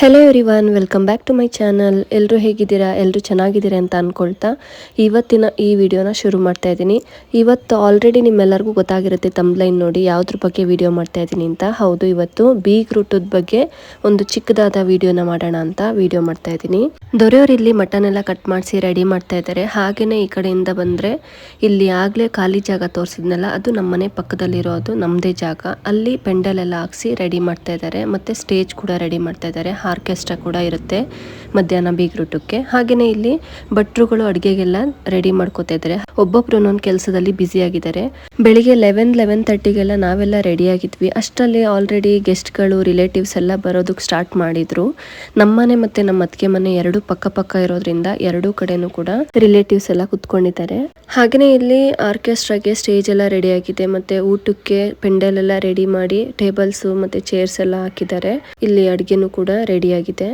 Hello every welcome back to my channel ಎಲ್ಲರೂ ಹೇಗಿದ್ದೀರಾ? ಎಲ್ಲರೂ ಚೆನ್ನಾಗಿದ್ದೀರಾ ಅಂತ ಅಂದ್ಕೊಳ್ತಾ ಇವತ್ತಿನ ಈ ವಿಡಿಯೋನ ಶುರು ಮಾಡ್ತಾ ಇದ್ದೀನಿ. ಇವತ್ತು ಆಲ್ರೆಡಿ ನಿಮ್ಮೆಲ್ಲರಿಗೂ ಗೊತ್ತಾಗಿರುತ್ತೆ ತಮ್ಲೈನ್ ನೋಡಿ ಯಾವುದ್ರ ಬಗ್ಗೆ ವಿಡಿಯೋ ಮಾಡ್ತಾ ಇದ್ದೀನಿ ಅಂತ. ಹೌದು, ಇವತ್ತು ಬೀಗ್ ರೂಟದ ಬಗ್ಗೆ ಒಂದು ಚಿಕ್ಕದಾದ ವಿಡಿಯೋನ ಮಾಡೋಣ ಅಂತ ವಿಡಿಯೋ ಮಾಡ್ತಾ ಇದ್ದೀನಿ. ದೊರೆಯವರು ಇಲ್ಲಿ ಮಟನ್ ಎಲ್ಲ ಕಟ್ ಮಾಡಿಸಿ ರೆಡಿ ಮಾಡ್ತಾ ಇದ್ದಾರೆ. ಹಾಗೇನೆ ಈ ಕಡೆಯಿಂದ ಬಂದರೆ ಇಲ್ಲಿ ಆಗಲೇ ಖಾಲಿ ಜಾಗ ತೋರಿಸಿದ್ನಲ್ಲ, ಅದು ನಮ್ಮನೆ ಪಕ್ಕದಲ್ಲಿರೋದು ನಮ್ಮದೇ ಜಾಗ. ಅಲ್ಲಿ ಪೆಂಡಲ್ ಎಲ್ಲ ಹಾಕ್ಸಿ ರೆಡಿ ಮಾಡ್ತಾ ಇದ್ದಾರೆ. ಮತ್ತೆ ಸ್ಟೇಜ್ ಕೂಡ ರೆಡಿ ಮಾಡ್ತಾ ಇದ್ದಾರೆ. ಆರ್ಕೆಸ್ಟ್ರಾ ಕೂಡ ಇರುತ್ತೆ ಮಧ್ಯಾಹ್ನ ಬೀಗ್ರೂಟಕ್ಕೆ. ಹಾಗೆಯೇ ಇಲ್ಲಿ ಭಟ್ರುಗಳು ಅಡುಗೆಗೆಲ್ಲ ರೆಡಿ ಮಾಡ್ಕೋತಾ ಇದ್ದಾರೆ. ಒಬ್ಬೊಬ್ರು ಒಂದೊಂದು ಕೆಲಸದಲ್ಲಿ ಬ್ಯುಸಿ ಆಗಿದ್ದಾರೆ. ಬೆಳಿಗ್ಗೆ ಲೆವೆನ್ ಲೆವೆನ್ ತರ್ಟಿಗೆಲ್ಲ ನಾವೆಲ್ಲ ರೆಡಿ ಆಗಿದ್ವಿ. ಅಷ್ಟರಲ್ಲಿ ಆಲ್ರೆಡಿ ಗೆಸ್ಟ್ಗಳು ರಿಲೇಟಿವ್ಸ್ ಎಲ್ಲ ಬರೋದಕ್ಕೆ ಸ್ಟಾರ್ಟ್ ಮಾಡಿದ್ರು. ನಮ್ಮನೆ ಮತ್ತೆ ನಮ್ಮ ಅತ್ತಿಗೆ ಮನೆ ಎರಡು ಪಕ್ಕ ಪಕ್ಕ ಇರೋದ್ರಿಂದ ಎರಡೂ ಕಡೆನೂ ಕೂಡ ರಿಲೇಟಿವ್ಸ್ ಎಲ್ಲ ಕುತ್ಕೊಂಡಿದ್ದಾರೆ. ಹಾಗೇನೆ ಇಲ್ಲಿ ಆರ್ಕೆಸ್ಟ್ರಾಗೆ ಸ್ಟೇಜ್ ಎಲ್ಲ ರೆಡಿ ಆಗಿದೆ. ಮತ್ತೆ ಊಟಕ್ಕೆ ಪೆಂಡಲ್ ಎಲ್ಲ ರೆಡಿ ಮಾಡಿ ಟೇಬಲ್ಸ್ ಮತ್ತೆ ಚೇರ್ಸ್ ಎಲ್ಲ ಹಾಕಿದ್ದಾರೆ. ಇಲ್ಲಿ ಅಡುಗೆನೂ ಕೂಡ ರೆಡಿ ಆಗಿದೆ.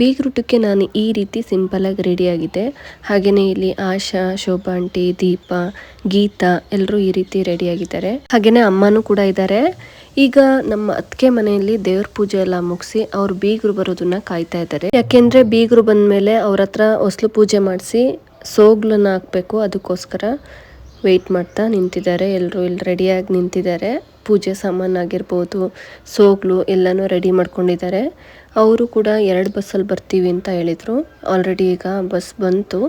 ಬೀಗ್ರೂಟಕ್ಕೆ ನಾನು ಈ ರೀತಿ ಸಿಂಪಲ್ ಆಗಿ ರೆಡಿ ಆಗಿದೆ. ಹಾಗೇನೆ ಇಲ್ಲಿ ಆಶಾ, ಶೋಭಾ ಆಂಟಿ ದೀಪಾ, ಗೀತಾ ಎಲ್ಲರೂ ಈ ರೀತಿ ರೆಡಿ ಆಗಿದ್ದಾರೆ. ಹಾಗೇನೆ ಅಮ್ಮನೂ ಕೂಡ ಇದ್ದಾರೆ. ಈಗ ನಮ್ಮ ಅತ್ತಿಗೆ ಮನೆಯಲ್ಲಿ ದೇವ್ರ ಪೂಜೆ ಎಲ್ಲ ಮುಗಿಸಿ ಅವ್ರು ಬೀಗರು ಬರೋದನ್ನ ಕಾಯ್ತಾ ಇದ್ದಾರೆ. ಯಾಕೆಂದ್ರೆ ಬೀಗರು ಬಂದ್ಮೇಲೆ ಅವ್ರ ಹತ್ರ ಹೊಸ್ಲು ಪೂಜೆ ಮಾಡಿಸಿ ಸೋಗ್ಲನ್ನ ಹಾಕ್ಬೇಕು, ಅದಕ್ಕೋಸ್ಕರ ವೆಯ್ಟ್ ಮಾಡ್ತಾ ನಿಂತಿದ್ದಾರೆ. ಎಲ್ಲರೂ ಇಲ್ಲಿ ರೆಡಿಯಾಗಿ ನಿಂತಿದ್ದಾರೆ. ಪೂಜೆ ಸಾಮಾನಾಗಿರ್ಬೋದು ಸೋಗ್ಲು ಎಲ್ಲನೂ ರೆಡಿ ಮಾಡ್ಕೊಂಡಿದ್ದಾರೆ. ಅವರು ಕೂಡ ಎರಡು ಬಸ್ಸಲ್ಲಿ ಬರ್ತೀವಿ ಅಂತ ಹೇಳಿದರು. ಆಲ್ರೆಡಿ ಈಗ ಬಸ್ ಬಂತು.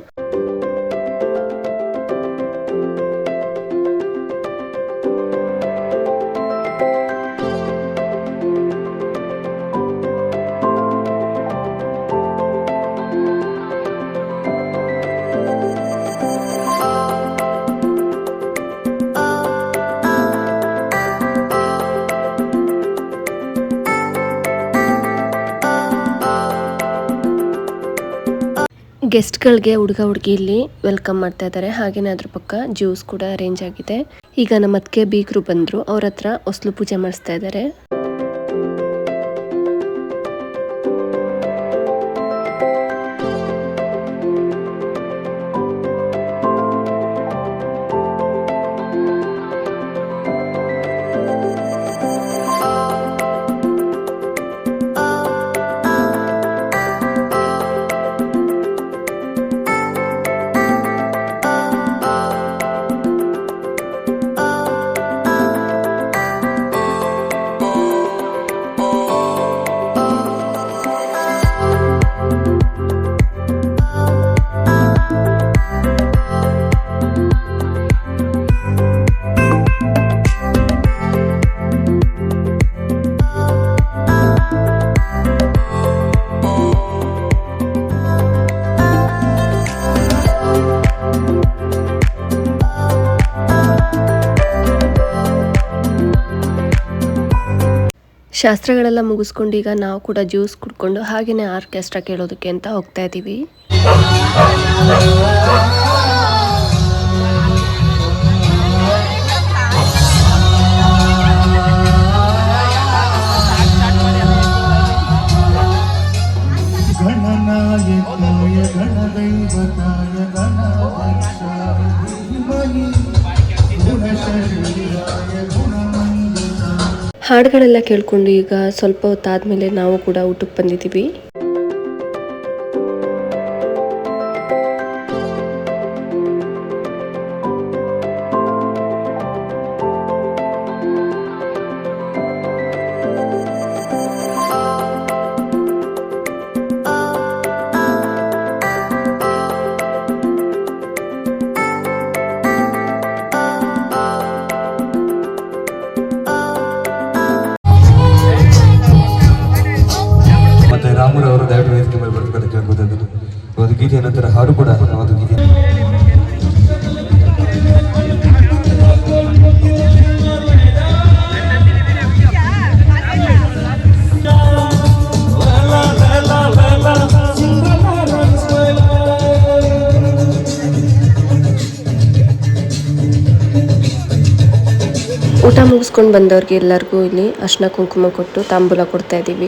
ಗೆಸ್ಟ್ಗಳಿಗೆ, ಹುಡುಗ ಹುಡುಗಿ ಇಲ್ಲಿ ವೆಲ್ಕಮ್ ಮಾಡ್ತಾ ಇದ್ದಾರೆ ಹಾಗೇನೆ ಅದ್ರ ಪಕ್ಕ ಜ್ಯೂಸ್ ಕೂಡ ಅರೇಂಜ್ ಆಗಿದೆ. ಈಗ ನಮ್ಮ ಅದಕ್ಕೆ ಬೀಗರು ಬಂದರು. ಅವ್ರ ಹತ್ರ ಹೊಸಲು ಪೂಜೆ ಮಾಡಿಸ್ತಾ ಇದ್ದಾರೆ ಶಾಸ್ತ್ರಗಳೆಲ್ಲ ಮುಗಿಸ್ಕೊಂಡು ಈಗ ನಾವು ಕೂಡ ಜ್ಯೂಸ್ ಕುಡ್ಕೊಂಡು ಹಾಗೇನೆ ಆರ್ಕೆಸ್ಟ್ರಾ ಕೇಳೋದಕ್ಕೆ ಅಂತ ಹೋಗ್ತಾ ಇದ್ದೀವಿ. ಗಣದೈವತಾಯ ಗಣ ಹಾಡುಗಳೆಲ್ಲ ಕೇಳಿಕೊಂಡು ಈಗ ಸ್ವಲ್ಪ ಹೊತ್ತಾದ್ಮೇಲೆ ನಾವು ಕೂಡ ಊಟಕ್ಕೆ ಬಂದಿದ್ದೀವಿ. ಮುಗಿಸ್ಕೊಂಡು ಬಂದವ್ರಿಗೆ ಎಲ್ಲರಿಗೂ ಇಲ್ಲಿ ಅರಿಶಿನ ಕುಂಕುಮ ಕೊಟ್ಟು ತಾಂಬೂಲ ಕೊಡ್ತಾ ಇದ್ದೀವಿ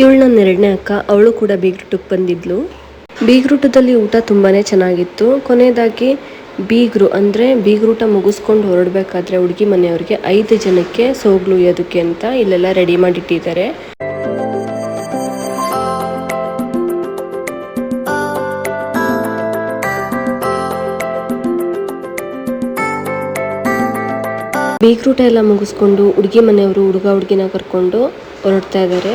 ಇವಳು ನನ್ನ ಎರಡನೇ ಅಕ್ಕ, ಅವಳು ಕೂಡ ಬೀಗ್ರೂಟಕ್ಕೆ ಬಂದಿದ್ಲು. ಬೀಗ್ರೂಟದಲ್ಲಿ ಊಟ ತುಂಬಾ ಚೆನ್ನಾಗಿತ್ತು. ಕೊನೆಯದಾಗಿ ಬೀಗರು ಅಂದರೆ ಬೀಗ್ರೂಟ ಮುಗಿಸ್ಕೊಂಡು ಹೊರಡಬೇಕಾದ್ರೆ ಹುಡುಗಿ ಮನೆಯವ್ರಿಗೆ ಐದು ಜನಕ್ಕೆ ಸೋಗ್ಲು ಅದಕ್ಕೆ ಅಂತ ಇಲ್ಲೆಲ್ಲ ರೆಡಿ ಮಾಡಿಟ್ಟಿದ್ದಾರೆ. ಬೀಗ್ರೂಟ ಎಲ್ಲ ಮುಗಿಸ್ಕೊಂಡು ಹುಡುಗಿ ಮನೆಯವರು ಹುಡುಗ ಹುಡುಗಿನ ಕರ್ಕೊಂಡು ಹೊರಡ್ತಾ ಇದ್ದಾರೆ.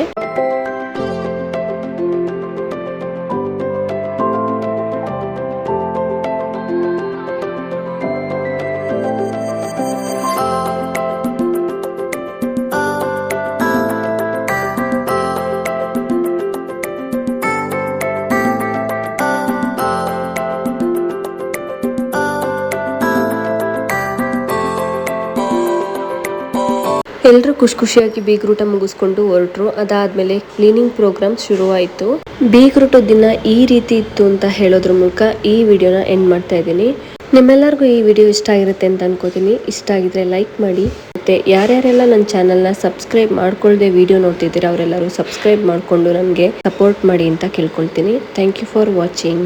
ಎಲ್ಲರೂ ಖುಷಿ ಖುಷಿಯಾಗಿ ಬೀಗ್ರೂಟ ಮುಗಿಸ್ಕೊಂಡು ಹೊರಟ್ರು. ಅದಾದ್ಮೇಲೆ ಕ್ಲೀನಿಂಗ್ ಪ್ರೋಗ್ರಾಮ್ ಶುರುವಾಯಿತು. ಬೀಗ್ರೂಟ ದಿನ ಈ ರೀತಿ ಇತ್ತು ಅಂತ ಹೇಳೋದ್ರ ಮೂಲಕ ಈ ವಿಡಿಯೋನ ಎಂಡ್ ಮಾಡ್ತಾ ಇದ್ದೀನಿ. ನಿಮ್ಮೆಲ್ಲರಿಗೂ ಈ ವಿಡಿಯೋ ಇಷ್ಟ ಆಗಿರುತ್ತೆ ಅಂತ ಅನ್ಕೋತೀನಿ. ಇಷ್ಟ ಆಗಿದ್ರೆ ಲೈಕ್ ಮಾಡಿ. ಮತ್ತೆ ಯಾರ್ಯಾರೆಲ್ಲ ನನ್ನ ಚಾನಲ್ನ ಸಬ್ಸ್ಕ್ರೈಬ್ ಮಾಡ್ಕೊಳ್ಳದೆ ವಿಡಿಯೋ ನೋಡ್ತಿದ್ದೀರಾ, ಅವರೆಲ್ಲರೂ ಸಬ್ಸ್ಕ್ರೈಬ್ ಮಾಡಿಕೊಂಡು ನನಗೆ ಸಪೋರ್ಟ್ ಮಾಡಿ ಅಂತ ಕೇಳ್ಕೊಳ್ತೀನಿ. Thank you for watching